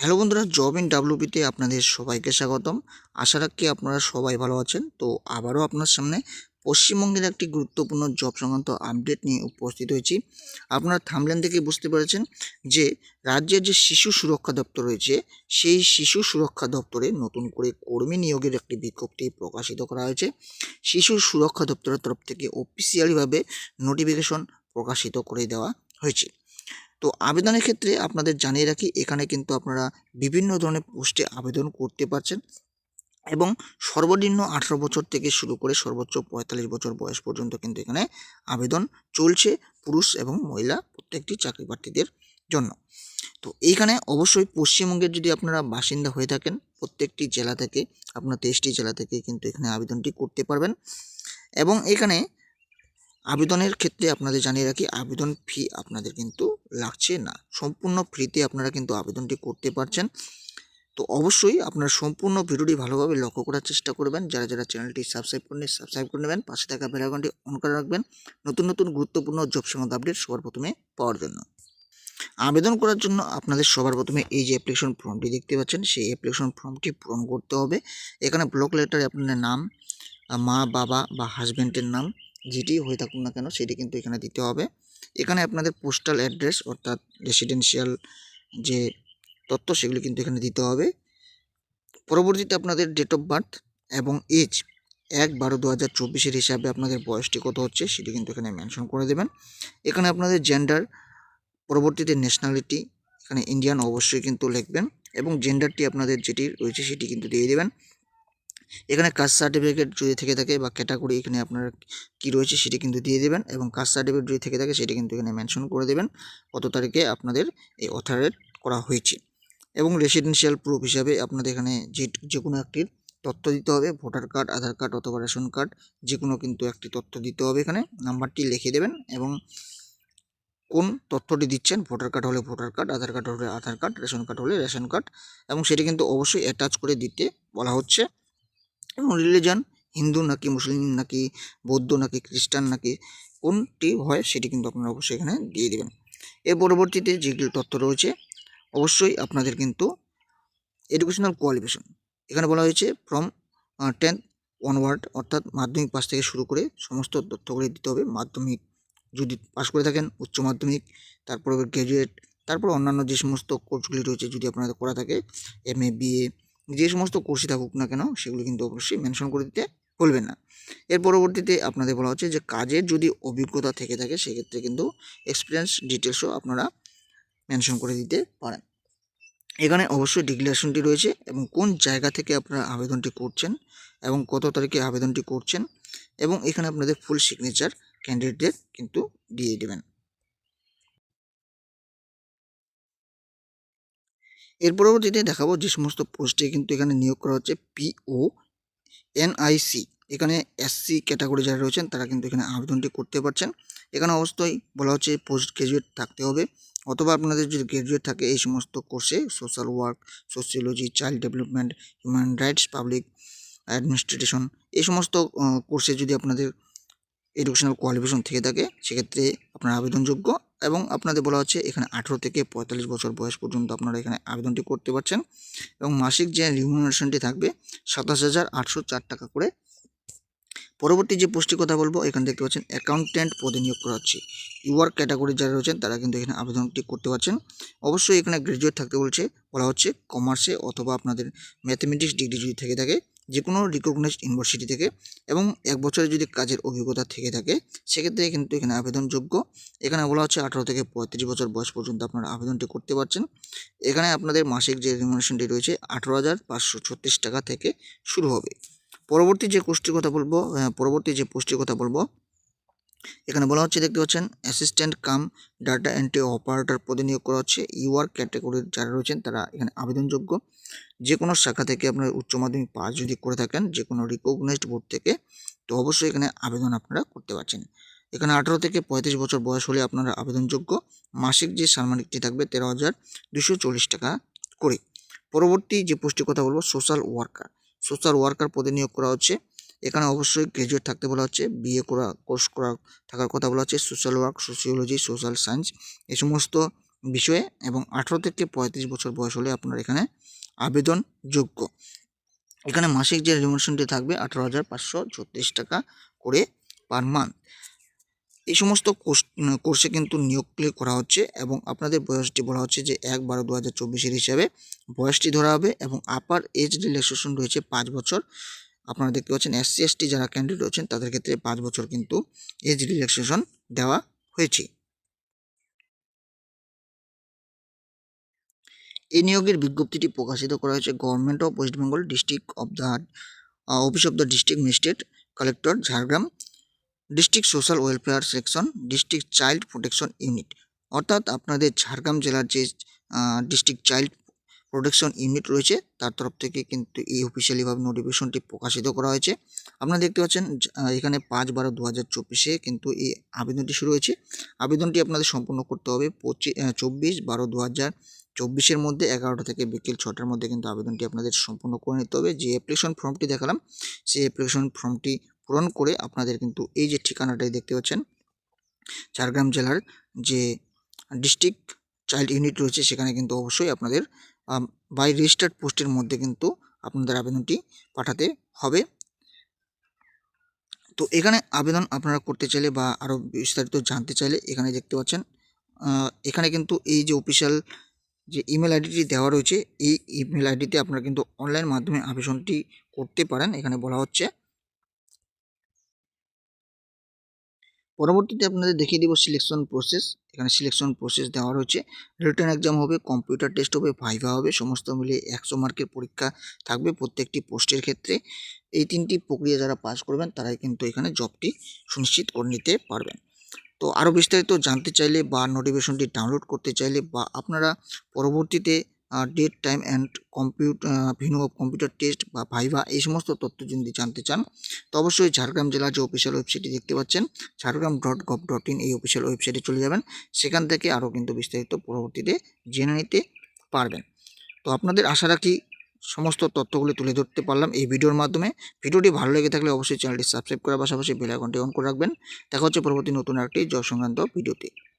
Hello বন্ধুরা, job in ডাব্লিউপিতে আপনাদের সবাইকে স্বাগতম। আশা রাখি আপনারা সবাই ভালো আছেন। তো আবারও আপনার সামনে পশ্চিমবঙ্গের একটি গুরুত্বপূর্ণ জব সংক্রান্ত আপডেট নিয়ে উপস্থিত হয়েছি। আপনারা থামলেন থেকে বুঝতে পেরেছেন যে রাজ্যের যে শিশু সুরক্ষা দপ্তর রয়েছে, সেই শিশু সুরক্ষা দপ্তরে নতুন করে কর্মী নিয়োগের একটি বিজ্ঞপ্তি প্রকাশিত করা হয়েছে। শিশু সুরক্ষা দপ্তরের তরফ থেকে অফিসিয়ালিভাবে নোটিফিকেশন প্রকাশিত করে দেওয়া হয়েছে। তো আবেদনের ক্ষেত্রে আপনাদের জানিয়ে রাখি, এখানে কিন্তু আপনারা বিভিন্ন ধরনের পোস্টে আবেদন করতে পারছেন এবং সর্বনিম্ন আঠারো বছর থেকে শুরু করে সর্বোচ্চ পঁয়তাল্লিশ বছর বয়স পর্যন্ত কিন্তু এখানে আবেদন চলছে পুরুষ এবং মহিলা প্রত্যেকটি চাকরি প্রার্থীদের জন্য। তো এইখানে অবশ্যই পশ্চিমবঙ্গের যদি আপনারা বাসিন্দা হয়ে থাকেন, প্রত্যেকটি জেলা থেকে, আপনার তেইশটি জেলা থেকে কিন্তু এখানে আবেদনটি করতে পারবেন এবং এখানে আবেদনের ক্ষেত্রে আপনাদের জানিয়ে রাখি, আবেদন ফি আপনাদের কিন্তু লাগছে না। সম্পূর্ণ ফ্রিতে আপনারা কিন্তু আবেদনটি করতে পারছেন। তো অবশ্যই আপনারা সম্পূর্ণ ভিডিওটি ভালোভাবে লক্ষ্য করার চেষ্টা করবেন। যারা যারা চ্যানেলটি সাবস্ক্রাইব করেন সাবস্ক্রাইব করে নেবেন। পাশে থাকা বেলাগনটি অন করে রাখবেন। নতুন নতুন গুরুত্বপূর্ণ জব সংক্রান্ত আপডেট সবার প্রথমে পাওয়ার জন্য। আবেদন করার জন্য আপনাদের সবার প্রথমে এই যে অ্যাপ্লিকেশন ফর্মটি দেখতে পাচ্ছেন, সেই অ্যাপ্লিকেশন ফর্মটি পূরণ করতে হবে। এখানে ব্লক লেটারে আপনার নাম, মা, বাবা বা হাজব্যান্ডের নাম যেটি হয়ে থাকুন না কেন, সেটি কিন্তু এখানে দিতে হবে। এখানে আপনাদের পোস্টাল অ্যাড্রেস অর্থাৎ রেসিডেন্সিয়াল যে তথ্য, সেগুলি কিন্তু এখানে দিতে হবে। পরবর্তীতে আপনাদের ডেট অফ বার্থ এবং এজ এক বারো দু হাজার চব্বিশের হিসাবে আপনাদের বয়সটি কত হচ্ছে, সেটি কিন্তু এখানে মেনশন করে দেবেন। এখানে আপনাদের জেন্ডার পরবর্তীতে ন্যাশনালিটি এখানে ইন্ডিয়ান অবশ্যই কিন্তু লিখবেন এবং জেন্ডারটি আপনাদের যেটি রয়েছে, সেটি কিন্তু দিয়ে দেবেন। এখানে কাস্ট সার্টিফিকেট যদি থেকে থাকে বা ক্যাটাগরি এখানে আপনার কি রয়েছে সেটি কিন্তু দিয়ে দেবেন এবং কাস্ট সার্টিফিকেট যদি থেকে থাকে সেটি কিন্তু এখানে মেনশন করে দেবেন কত তারিখে আপনাদের এই অথারেট করা হয়েছে। এবং রেসিডেন্সিয়াল প্রুফ হিসাবে আপনাদের এখানে যে যে কোনো একটির তথ্য দিতে হবে ভোটার কার্ড আধার কার্ড অথবা রেশন কার্ড যে কোনো কিন্তু একটি তথ্য দিতে হবে এখানে, নাম্বারটি লিখে দেবেন এবং কোন তথ্যটি দিচ্ছেন ভোটার কার্ড হলে ভোটার কার্ড আধার কার্ড হলে আধার কার্ড রেশন কার্ড হলে রেশন কার্ড এবং সেটি কিন্তু অবশ্যই অ্যাটাচ করে দিতে বলা হচ্ছে। এবং রিলিজন হিন্দু নাকি মুসলিম নাকি বৌদ্ধ নাকি খ্রিস্টান নাকি কোনটি হয় সেটি কিন্তু আপনারা অবশ্যই এখানে দিয়ে দেবেন। এর পরবর্তীতে যেগুলো তথ্য রয়েছে, অবশ্যই আপনাদের কিন্তু এডুকেশনাল কোয়ালিফিকেশন এখানে বলা হয়েছে ফ্রম টেন্থ অনওয়ার্ড অর্থাৎ মাধ্যমিক পাশ থেকে শুরু করে সমস্ত তথ্যগুলি দিতে হবে। মাধ্যমিক যদি পাশ করে থাকেন, উচ্চ মাধ্যমিক, তারপরে গ্র্যাজুয়েট তারপর অন্যান্য যে সমস্ত কোর্সগুলি রয়েছে যদি আপনাদের করা থাকে এম এ বিএ যে সমস্ত কোর্সই থাকুক না কেন, সেগুলো কিন্তু অবশ্যই মেনশন করে দিতে ভুলবেন না। এর পরবর্তীতে আপনাদের বলা হচ্ছে যে, কাজের যদি অভিজ্ঞতা থেকে থাকে, সেক্ষেত্রে কিন্তু এক্সপিরিয়েন্স ডিটেলসও আপনারা মেনশন করে দিতে পারেন। এখানে অবশ্যই ডিক্লারেশনটি রয়েছে এবং কোন জায়গা থেকে আপনারা আবেদনটি করছেন এবং কত তারিখে আবেদনটি করছেন এবং এখানে আপনাদের ফুল সিগনেচার ক্যান্ডিডেটদের কিন্তু দিয়ে দেবেন। এর পরবর্তীতে দেখাবো যে সমস্ত পোস্টে কিন্তু এখানে নিয়োগ করা হচ্ছে পিও এনআইসি এখানে এসসি ক্যাটাগরি যারা রয়েছেন, তারা কিন্তু এখানে আবেদনটি করতে পারছেন। এখানে অবশ্যই বলা হচ্ছে পোস্ট গ্রাজুয়েট থাকতে হবে। অথবা আপনাদের যদি গ্রাজুয়েট থাকে এই সমস্ত কোর্সে social work sociology child development human rights public administration এই সমস্ত কোর্সে যদি আপনাদের এডুকেশনাল কোয়ালিফিকেশন থেকে থাকে, সেক্ষেত্রে আপনার আবেদনযোগ্য। এবং আপনাদের বলা হচ্ছে এখানে আঠেরো থেকে পঁয়তাল্লিশ বছর বয়স পর্যন্ত আপনারা এখানে আবেদনটি করতে পারছেন এবং মাসিক যে রিমুনারেশনটি থাকবে সাতাশ হাজার আটশো চার টাকা করে। পরবর্তী যে পোস্টের কথা বলব, এখানে দেখতে পাচ্ছেন অ্যাকাউন্ট্যান্ট পদে নিয়োগ করা হচ্ছে। ইউআর ক্যাটাগরি যারা রয়েছেন, তারা কিন্তু এখানে আবেদনটি করতে পারছেন। অবশ্যই এখানে গ্র্যাজুয়েট থাকতে বলছে, বলা হচ্ছে কমার্সে অথবা আপনাদের ম্যাথমেটিক্স ডিগ্রি যদি থেকে থাকে যে কোনো রিকগনাইজড ইউনিভার্সিটি থেকে এবং এক বছরে যদি কাজের অভিজ্ঞতা থেকে থাকে, সেক্ষেত্রে কিন্তু এখানে আবেদনযোগ্য। এখানে বলা হচ্ছে আঠারো থেকে পঁয়ত্রিশ বছর বয়স পর্যন্ত আপনারা আবেদনটি করতে পারছেন। এখানে আপনাদের মাসিক যে রিমোনেশনটি রয়েছে, আঠারো হাজার পাঁচশো ছত্রিশ টাকা থেকে শুরু হবে। পরবর্তী যে পুষ্টির কথা বলব পরবর্তী যে পুষ্টির কথা বলব এখানে বলা হচ্ছে, দেখতে পাচ্ছেন assistant cum data entry operator পদে নিয়োগ করা হচ্ছে। ইউআর ক্যাটাগরির যারা রয়েছেন, তারা এখানে আবেদনযোগ্য। যে কোনো শাখা থেকে আপনার উচ্চ মাধ্যমিক পাস যদি করে থাকেন যে কোনো রিকগনাইজড বোর্ড থেকে, তো অবশ্যই এখানে আবেদন আপনারা করতে পারছেন। এখানে আঠারো থেকে পঁয়ত্রিশ বছর বয়স হলে আপনারা আবেদনযোগ্য। মাসিক যে সালমানিকটি থাকবে, তেরো হাজার দুশো চল্লিশ টাকা করে। পরবর্তী যে পোস্টের কথা বলব সোশ্যাল ওয়ার্কার সোশ্যাল ওয়ার্কার পদে নিয়োগ করা হচ্ছে। এখানে অবশ্যই গ্রাজুয়েট থাকতে বলা হচ্ছে বিএ করা কোর্স করা, থাকার কথা বলা হচ্ছে social work sociology social science এই সমস্ত বিষয়ে এবং আঠারো থেকে পঁয়ত্রিশ বছর বয়স হলে আপনার এখানে আবেদন যোগ্য এখানে মাসিক যে রেমুনেশনটি থাকবে আঠারো হাজার পাঁচশো ছত্রিশ টাকা করে পার মান্থ এই সমস্ত কোর্স, কোর্সে কিন্তু নিয়োগ করা হচ্ছে এবং আপনাদের বয়সটি বলা হচ্ছে যে এক বারো দু হাজার চব্বিশের হিসাবে। বয়সটি ধরা হবে এবং আপার এজ রিল্যাক্সেশন রয়েছে পাঁচ বছর। আপনারা দেখতে পাচ্ছেন এসসি এসটি যারা ক্যান্ডিডেট রয়েছেন, তাদের ক্ষেত্রে পাঁচ বছর কিন্তু এজ রিল্যাক্সেশন দেওয়া হয়েছে। এই নিয়োগের বিজ্ঞপ্তিটি প্রকাশিত করা হয়েছে government of West Bengal district of the office of the district magistrate collector Jhargram district social welfare section district child protection unit অর্থাৎ আপনাদের ঝাড়গ্রাম জেলার যে ডিস্ট্রিক্ট চাইল্ড প্রোটেকশন ইউনিট রয়েছে। তার তরফ থেকে কিন্তু এই অফিসিয়ালিভাবে নোটিফিকেশনটি প্রকাশিত করা হয়েছে। আপনারা দেখতে পাচ্ছেন এখানে পাঁচ বারো দু হাজার চব্বিশে কিন্তু এই আবেদনটি শুরু হয়েছে। আবেদনটি আপনাদের সম্পূর্ণ করতে হবে পঁচিশ চব্বিশ বারো দু হাজার চব্বিশের মধ্যে এগারোটা থেকে বিকেল ছটার মধ্যে কিন্তু আবেদনটি আপনাদের সম্পূর্ণ করে নিতে হবে। যে অ্যাপ্লিকেশন ফর্মটি দেখালাম, সেই অ্যাপ্লিকেশন ফর্মটি পূরণ করে আপনাদের কিন্তু এই যে ঠিকানাটাই দেখতে পাচ্ছেন, ঝাড়গ্রাম জেলার যে ডিস্ট্রিক্ট চাইল্ড ইউনিট রয়েছে, সেখানে কিন্তু অবশ্যই আপনাদের বাই রেজিস্টার্ড পোস্টের মধ্যে কিন্তু আপনাদের আবেদনটি পাঠাতে হবে। তো এখানে আবেদন আপনারা করতে চাইলে বা আরও বিস্তারিত জানতে চাইলে এখানে দেখতে পাচ্ছেন এখানে কিন্তু এই যে অফিসিয়াল যে ইমেল আইডিটি দেওয়া রয়েছে, এই ইমেল আইডিতে আপনারা কিন্তু অনলাইন মাধ্যমে আবেদনটি করতে পারেন, এখানে বলা হচ্ছে। পরবর্তীতে আপনাদের দেখিয়ে দেবো সিলেকশন প্রসেস এখানে সিলেকশন প্রসেস দেওয়া রয়েছে। রিটার্ন এক্সাম হবে কম্পিউটার টেস্ট হবে ভাইভা হবে, সমস্ত মিলে একশো মার্কের পরীক্ষা থাকবে প্রত্যেকটি পোস্টের ক্ষেত্রে। এই তিনটি প্রক্রিয়া যারা পাস করবেন, তারাই কিন্তু এখানে জবটি সুনিশ্চিত করে নিতে পারবেন। তো আরও বিস্তারিত জানতে চাইলে বা নোটিফিকেশনটি ডাউনলোড করতে চাইলে বা আপনারা পরবর্তীতে date time and computer venue of computer test বা ভাইভা এই সমস্ত তথ্য যদি জানতে চান, তো অবশ্যই ঝাড়গ্রাম জেলার যে অফিসিয়াল ওয়েবসাইটটি দেখতে পাচ্ছেন, Jhargram dot gov dot in এই অফিসিয়াল ওয়েবসাইটে চলে যাবেন। সেখান থেকে আরও কিন্তু বিস্তারিত পরবর্তীতে জেনে নিতে পারবেন। তো আপনাদের আশা রাখি সমস্ত তথ্যগুলি তুলে ধরতে পারলাম এই ভিডিওর মাধ্যমে। ভিডিওটি ভালো লেগে থাকলে অবশ্যই চ্যানেলটি সাবস্ক্রাইব করার পাশাপাশি বেল আইকনটি অন করে রাখবেন। দেখা হচ্ছে পরবর্তী নতুন একটি জব সংক্রান্ত ভিডিওতে।